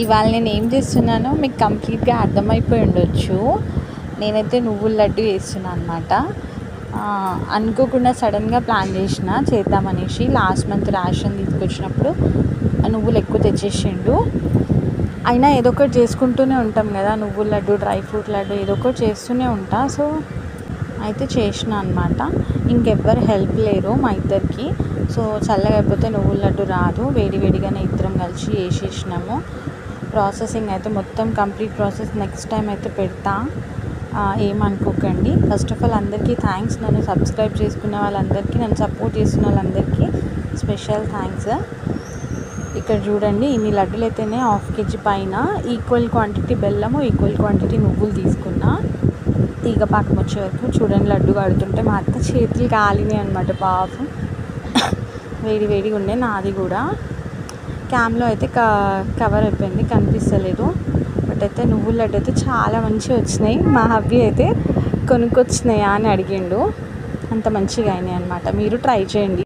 ఇవాళ నేను ఏం చేస్తున్నానో మీకు కంప్లీట్గా అర్థమైపోయి ఉండొచ్చు. నేనైతే నువ్వుల లడ్డు వేస్తున్నాను అనమాట అనుకోకుండా సడన్గా ప్లాన్ చేసిన చేద్దామనేసి లాస్ట్ మంత్ రేషన్ తీసుకొచ్చినప్పుడు ఆ నువ్వులు ఎక్కువ తెచ్చేసిండు. అయినా ఏదో ఒకటి చేసుకుంటూనే ఉంటాం కదా నువ్వుల లడ్డు డ్రై ఫ్రూట్ లడ్డు ఏదో ఒకటి చేస్తూనే ఉంటా. సో అయితే చేసిన అనమాట ఇంకెవ్వరు హెల్ప్ లేరు మా ఇద్దరికి. సో చల్లగా అయిపోతే నువ్వుల లడ్డు రాదు. వేడి వేడిగానే ఇద్దరం కలిసి వేసేసినాము ప్రాసెసింగ్ అయితే మొత్తం కంప్లీట్ ప్రాసెస్ నెక్స్ట్ టైం అయితే పెడతా. ఏమనుకోకండి ఫస్ట్ ఆఫ్ ఆల్ అందరికీ థ్యాంక్స్ నన్ను సబ్స్క్రైబ్ చేసుకున్న వాళ్ళందరికీ నన్ను సపోర్ట్ చేస్తున్న వాళ్ళందరికీ స్పెషల్ థ్యాంక్స్ ఇక్కడ చూడండి ఇన్ని లడ్డులు అయితేనే హాఫ్ కేజీ పైన ఈక్వల్ క్వాంటిటీ బెల్లము ఈక్వల్ క్వాంటిటీ నువ్వులు తీసుకున్నా. తీగ పాకం వచ్చే వరకు చూడండి లడ్డు కడుతుంటే మా అత్త చేతులు కాలినాయి అనమాట పాపం. వేడి వేడిగా ఉండే నాది కూడా. క్యామ్లో అయితే క కవర్ అయిపోయింది కనిపిస్తలేదు. బట్ అయితే నువ్వుల లడ్డు అయితే చాలా మంచిగా వచ్చినాయి. మా హబ్బీ అయితే కొనుక్కొచ్చినాయా అని అడిగిండు. అంత మంచిగా అయినాయి అనమాట మీరు ట్రై చేయండి.